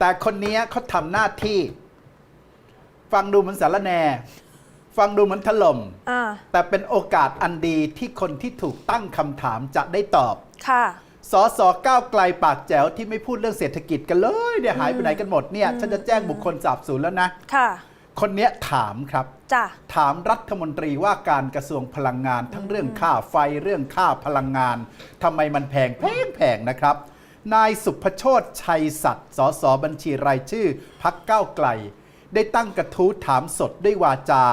แต่คนนี้เขาทำหน้าที่ ฟังดูเหมือนสารแหนฟังดูเหมือนถล่มอ่าแต่เป็นโอกาสอันดีที่คนที่ถูกตั้งคำถามจะได้ตอบค่ะสอสอก้าวไกลปากแจ๋วที่ไม่พูดเรื่องเศรษฐกิจกันเลยเนี่ยหายไปไหนกันหมดเนี่ยฉันจะแจ้งบุคคลสาบสูญแล้วนะค่ะ คนเนี้ยถามครับจ้ะถามรัฐมนตรีว่าการกระทรวงพลังงาน ทั้งเรื่องค่าไฟเรื่องค่าพลังงานทำไมมันแพงแพงแพงนะครับ นายสุภโชตชัยสัตย์สสบัญชีรายชื่อพักก้าวไกล ได้ตั้งกระทู้ถามสดด้วยวาจา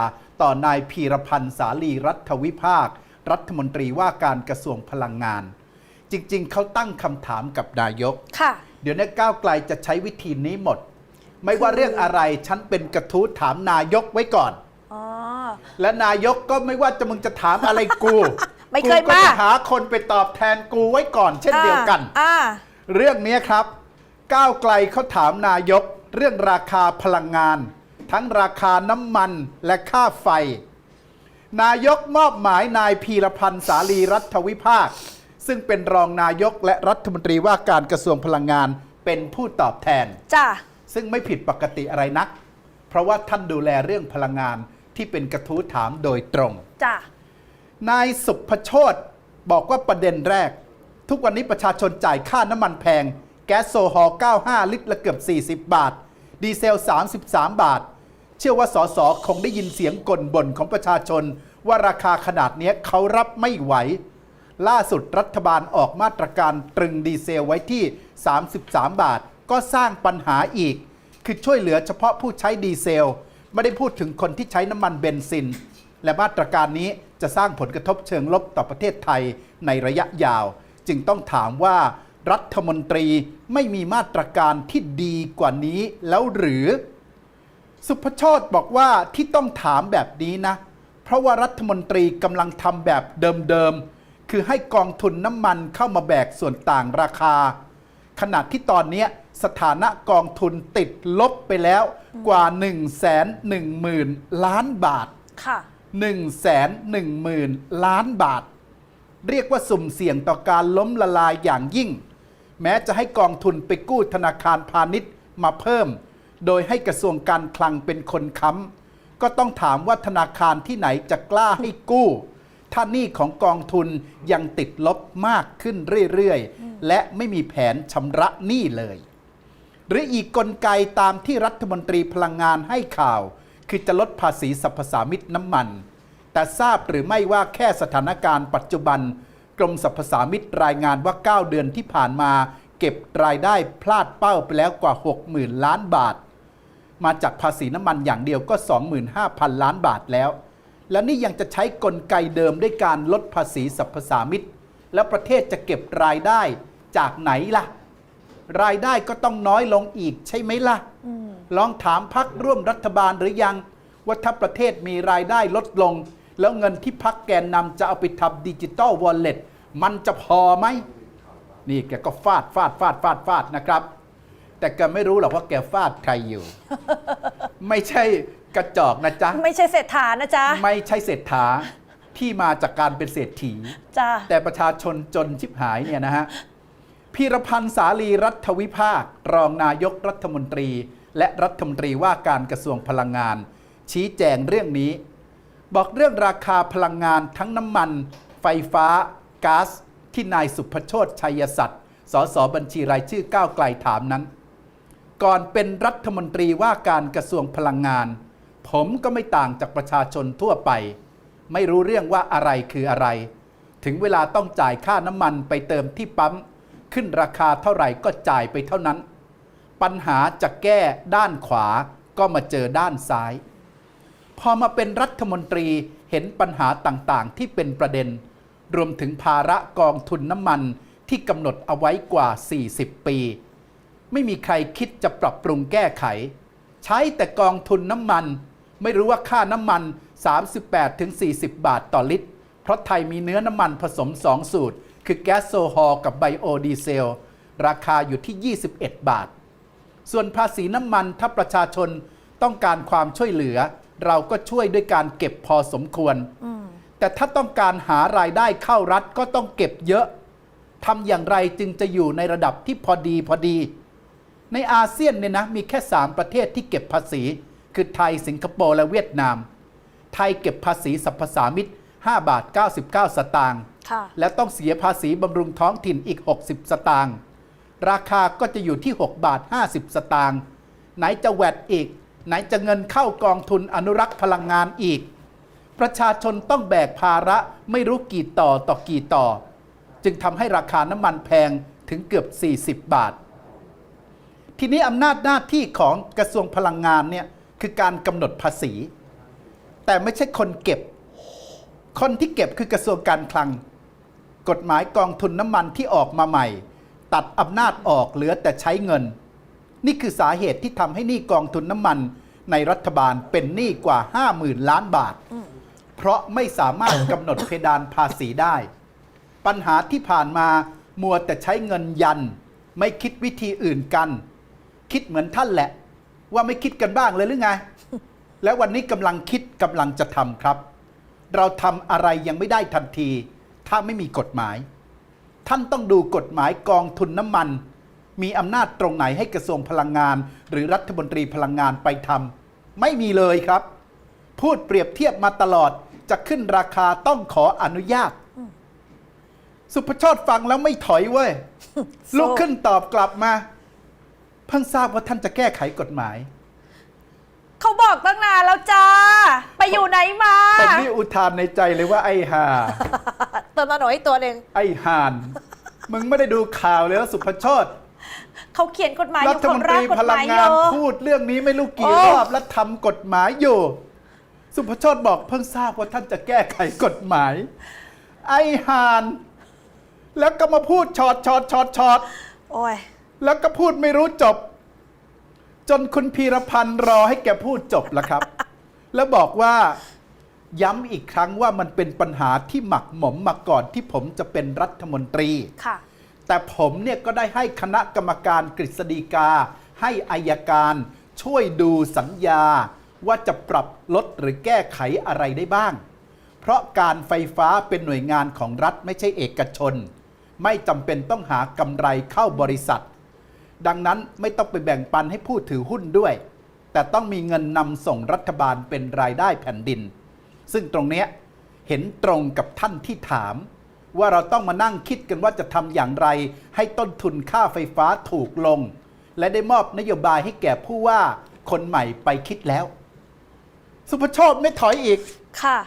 ต่อนายพีรพันธ์สาลีรัฐวิภาค รัฐมนตรีว่าการกระทรวงพลังงาน จริงๆ เขาตั้งคำถามกับนายก ค่ะ เดี๋ยวนี้ก้าวไกลจะใช้วิธีนี้หมด ไม่ว่าเรื่องอะไรฉันเป็นกระทู้ถามนายกไว้ก่อน อ๋อ และนายกก็ไม่ว่าจะมึงจะถามอะไรกู ไม่เคยกูก็มา จะหาคนไปตอบแทนกูไว้ก่อน เช่นเดียวกัน อ่า เรื่องนี้ครับ ก้าวไกลเขาถามนายก เรื่องราคาพลังงาน ทั้งราคาน้ำมันและค่าไฟ นายกมอบหมายนายพีรพันธ์สาลีรัฐวิภาค ซึ่งเป็นรองนายกและรัฐมนตรีว่าการกระทรวงพลังงานเป็นผู้ตอบแทน จ้ะ ซึ่งไม่ผิดปกติอะไรนัก เพราะว่าท่านดูแลเรื่องพลังงานที่เป็นกระทู้ถามโดยตรง จ้ะ นายสุภโชตบอกว่าประเด็นแรก ทุกวันนี้ประชาชนจ่ายค่าน้ำมันแพง แก๊สโซฮอล์95 ลิตรละเกือบ 40 บาท ดีเซล 33 บาท เชื่อว่าสสคงได้ยินเสียงก่นบ่นของประชาชน ว่าราคาขนาดนี้เขารับไม่ไหว ล่าสุดรัฐบาลออกมาตรการตรึงดีเซลไว้ที่ 33 บาท ก็สร้างปัญหาอีก คือช่วยเหลือเฉพาะผู้ใช้ดีเซล ไม่ได้พูดถึงคนที่ใช้น้ำมันเบนซิน และมาตรการนี้จะสร้างผลกระทบเชิงลบต่อประเทศไทยในระยะยาว จึงต้องถามว่ารัฐมนตรีไม่มีมาตรการที่ดีกว่านี้แล้วหรือ สุภโชตบอกว่าที่ต้องถามแบบนี้นะ เพราะว่ารัฐมนตรีกำลังทำแบบเดิมๆ คือให้กองทุนน้ำมันเข้ามาแบกส่วนต่างราคา ขณะที่ตอนนี้สถานะกองทุนติดลบไปแล้วกว่า 1 1 0 0 0 0 ล้านบาท ค่ะ 1 1 0 0 0 0 ล้านบาท เรียกว่าสุ่มเสี่ยงต่อการล้มละลายอย่างยิ่ง แม้จะให้กองทุนไปกู้ธนาคารพาณิชย์มาเพิ่ม โดยให้กระทรวงการคลังเป็นคนค้ำก็ต้องถามว่าธนาคารที่ไหนจะกล้าให้กู้ ถ้าหนี้ของกองทุนยังติดลบมากขึ้นเรื่อยๆ และไม่มีแผนชำระหนี้เลย หรืออีกกลไกตามที่รัฐมนตรีพลังงานให้ข่าว คือจะลดภาษีสรรพสามิตน้ำมัน แต่ทราบหรือไม่ว่าแค่สถานการณ์ปัจจุบัน กรมสรรพสามิตรายงานว่า 9 เดือนที่ผ่านมา เก็บรายได้พลาดเป้าไปแล้วกว่า 60,000 ล้านบาท มาจากภาษีน้ำมันอย่างเดียวก็ 25,000 ล้านบาทแล้ว แล้วนี่ยังจะใช้กลไกเดิมด้วยการลดภาษีสรรพสามิตแล้วประเทศจะเก็บรายได้จากไหนล่ะ รายได้ก็ต้องน้อยลงอีกใช่ไหมล่ะลองถามพักร่วมรัฐบาลหรือยังว่าถ้าประเทศมีรายได้ลดลง แล้วเงินที่พักแกนนำจะเอาไปทำดิจิตอลวอลเล็ตมันจะพอไหม นี่แกก็ฟาดฟาดฟาดฟาดฟาดนะครับ แต่แกไม่รู้หรอกว่าแกฟาดใครอยู่ ไม่ใช่กระจอกนะจ๊ะ ไม่ใช่เศรษฐานะจ๊ะ ไม่ใช่เศรษฐาที่มาจากการเป็นเศรษฐี จ้ะแต่ประชาชนจนชิบหายเนี่ยนะฮะพีรพันธ์สาลีรัฐวิภาค รองนายกรัฐมนตรี และรัฐมนตรีว่าการกระทรวงพลังงาน ชี้แจงเรื่องนี้ บอกเรื่องราคาพลังงานทั้งน้ำมัน ไฟฟ้าก๊าซที่นายสุภโชตชัยสัตย์สสบัญชีรายชื่อก้าวไกลถามนั้น ก่อนเป็นรัฐมนตรีว่าการกระทรวงพลังงาน ผมก็ไม่ต่างจากประชาชนทั่วไป ไม่รู้เรื่องว่าอะไรคืออะไร ถึงเวลาต้องจ่ายค่าน้ำมันไปเติมที่ปั๊ม ขึ้นราคาเท่าไหร่ก็จ่ายไปเท่านั้น ปัญหาจะแก้ด้านขวาก็มาเจอด้านซ้าย พอมาเป็นรัฐมนตรีเห็นปัญหาต่างๆ ที่เป็นประเด็น รวมถึงภาระกองทุนน้ำมันที่กำหนดเอาไว้กว่า 40 ปี ไม่มีใครคิดจะปรับปรุงแก้ไข ใช้แต่กองทุนน้ำมัน ไม่รู้ว่าค่าน้ำมัน 38-40 บาทต่อลิตร เพราะไทยมีเนื้อน้ำมันผสม 2 สูตร คือแก๊สโซฮอลกับไบโอดีเซล ราคาอยู่ที่ 21 บาท ส่วนภาษีน้ำมันถ้าประชาชนต้องการความช่วยเหลือ เราก็ช่วยด้วยการเก็บพอสมควร แต่ถ้าต้องการหารายได้เข้ารัฐก็ต้องเก็บเยอะทำอย่างไรจึงจะอยู่ในระดับที่พอดีพอดี ในอาเซียนเนี่ยนะมีแค่ 3 ประเทศที่เก็บภาษี คือไทยสิงคโปร์และเวียดนาม ไทยเก็บภาษีสรรพสามิต5บาท 99 สตางค์ค่ะและต้องเสียภาษีบำรุงท้องถิ่นอีก 60 สตางค์ราคาก็จะอยู่ที่ 6 บาท 50 สตางค์ไหนจะแวดอีก ไหนจะเงินเข้ากองทุนอนุรักษ์พลังงานอีก ประชาชนต้องแบกภาระไม่รู้กี่ต่อต่อกี่ต่อ จึงทำให้ราคาน้ำมันแพงถึงเกือบ 40 บาท ทีนี้อำนาจหน้าที่ของกระทรวงพลังงานเนี่ยคือการกำหนดภาษี แต่ไม่ใช่คนเก็บ คนที่เก็บคือกระทรวงการคลัง กฎหมายกองทุนน้ำมันที่ออกมาใหม่ ตัดอำนาจออกเหลือแต่ใช้เงิน นี่คือสาเหตุที่ทำให้หนี้กองทุนน้ำมันในรัฐบาลเป็นหนี้กว่า 50,000 ล้านบาท เพราะไม่สามารถกำหนดเพดานภาษีได้ ปัญหาที่ผ่านมามัวแต่ใช้เงินยัน ไม่คิดวิธีอื่นกัน คิดเหมือนท่านแหละ ว่าไม่คิดกันบ้างเลยหรือไง และวันนี้กำลังคิดกำลังจะทำครับ เราทำอะไรยังไม่ได้ทันที ถ้าไม่มีกฎหมาย ท่านต้องดูกฎหมายกองทุนน้ำมัน มีอำนาจตรงไหนให้กระทรวงพลังงาน หรือรัฐมนตรีพลังงานไปทำไม่มีเลยครับ พูดเปรียบเทียบมาตลอดจะขึ้นราคาต้องขออนุญาต สุภโชตฟังแล้วไม่ถอยเว้ย ลุกขึ้นตอบกลับมา เพิ่งทราบว่าท่านจะแก้ไขกฎหมาย เขาบอกตั้งนานแล้วจ้า ไปอยู่ไหนมาผมนี่อุทานในใจเลยว่าไอ้ห่าเติมมาหน่อยอีกตัวหนึ่งไอ้ห่าน มึงไม่ได้ดูข่าวเลยแล้วสุภโชต เขาเขียนกฎหมายอรัยู่ฐคมนนตร่ารีงกฎพหลังมายงานเยอะพูดเรื่องนี้ไม่รู้กี่โอ้ รอบและทำกฎหมายอยู่ สุภโชตบอกเพิ่งทราบว่าท่านจะแก้ไขกฎหมาย ไอ้ห่าน แล้วก็มาพูดชอดชอดชอดชอด โอ้ย แล้วก็พูดไม่รู้จบ จนคุณพีรพันธ์รอให้แกพูดจบแล้วครับ แล้วบอกว่าย้ำอีกครั้งว่ามันเป็นปัญหาที่หมักหมมมาก่อนที่ผมจะเป็นรัฐมนตรี ค่ะ แต่ผมเนี่ยก็ได้ให้คณะกรรมการกฤษฎีกา ให้อายการช่วยดูสัญญาว่าจะปรับลดหรือแก้ไขอะไรได้บ้าง เพราะการไฟฟ้าเป็นหน่วยงานของรัฐไม่ใช่เอกชน ไม่จำเป็นต้องหากำไรเข้าบริษัท ดังนั้นไม่ต้องไปแบ่งปันให้ผู้ถือหุ้นด้วย แต่ต้องมีเงินนำส่งรัฐบาลเป็นรายได้แผ่นดิน ซึ่งตรงเนี้ยเห็นตรงกับท่านที่ถาม ว่าเราต้องมานั่งคิดกันว่าจะทำอย่างไร ให้ต้นทุนค่าไฟฟ้าถูกลง และได้มอบนโยบายให้แก่ผู้ว่าคนใหม่ไปคิดแล้ว สุภโชคไม่ถอยอีก ค่ะ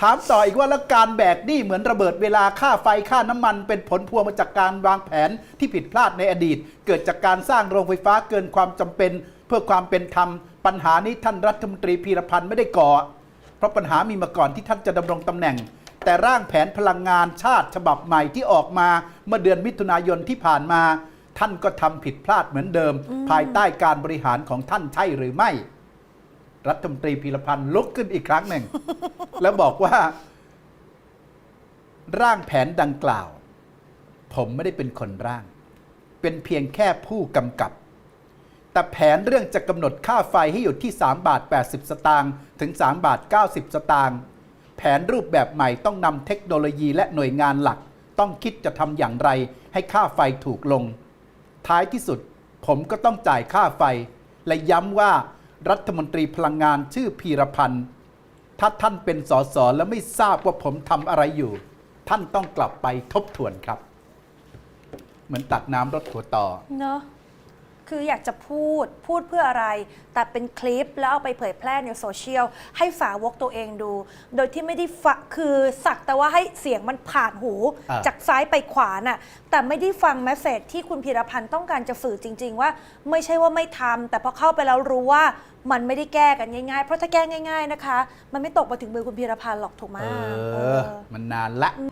ถามต่ออีกว่าแล้วการแบกหนี้เหมือนระเบิดเวลาค่าไฟค่าน้ำมัน เป็นผลพวงมาจากการวางแผนที่ผิดพลาดในอดีต เกิดจากการสร้างโรงไฟฟ้าเกินความจำเป็น เพื่อความเป็นธรรม ปัญหานี้ท่านรัฐมนตรีพีรพันธ์ไม่ได้ก่อ เพราะปัญหามีมาก่อนที่ท่านจะดำรงตำแหน่ง แต่ร่างแผนพลังงานชาติฉบับใหม่ที่ออกมาเมื่อเดือนมิถุนายนที่ผ่านมา ท่านก็ทำผิดพลาดเหมือนเดิม ภายใต้การบริหารของท่านใช่หรือไม่ รัฐมนตรีพีรพันธ์ลุกขึ้นอีกครั้งหนึ่ง แล้วบอกว่า ร่างแผนดังกล่าว ผมไม่ได้เป็นคนร่าง เป็นเพียงแค่ผู้กำกับแต่แผนเรื่องจะกำหนดค่าไฟให้อยู่ที่ 3 บาท 80 สตางค์ถึง 3 บาท 90 สตางค์ แผนรูปแบบใหม่ต้องนำเทคโนโลยีและหน่วยงานหลัก ต้องคิดจะทำอย่างไรให้ค่าไฟถูกลง ท้ายที่สุด ผมก็ต้องจ่ายค่าไฟ และย้ำว่ารัฐมนตรีพลังงานชื่อพีรพันธ์ถ้าท่านเป็นสสแล้วไม่ทราบว่าผมทำอะไรอยู่ ท่านต้องกลับไปทบทวนครับ เหมือนตักน้ำรดถั่วต่อเนอะ คืออยากจะพูดพูดเพื่ออะไร แต่เป็นคลิปแล้วเอาไปเผยแพร่ในโซเชียลให้ฝาวกตัวเองดู โดยที่ไม่ได้ฟะคือสักแต่ว่าให้เสียงมันผ่านหู อ่า จากซ้ายไปขวาน่ะแต่ไม่ได้ฟังแมสเซจที่คุณพีรพันธ์ต้องการจะสื่อจริง ๆ ว่า ไม่ใช่ว่าไม่ทำแต่พอเข้าไปแล้วรู้ว่ามันไม่ได้แก้กันง่ายๆ เพราะถ้าแก้ง่าย ๆนะคะ มันไม่ตกมาถึงมือคุณพีรพันธ์หรอกถูกไหมเอเออ อ มันนานละอื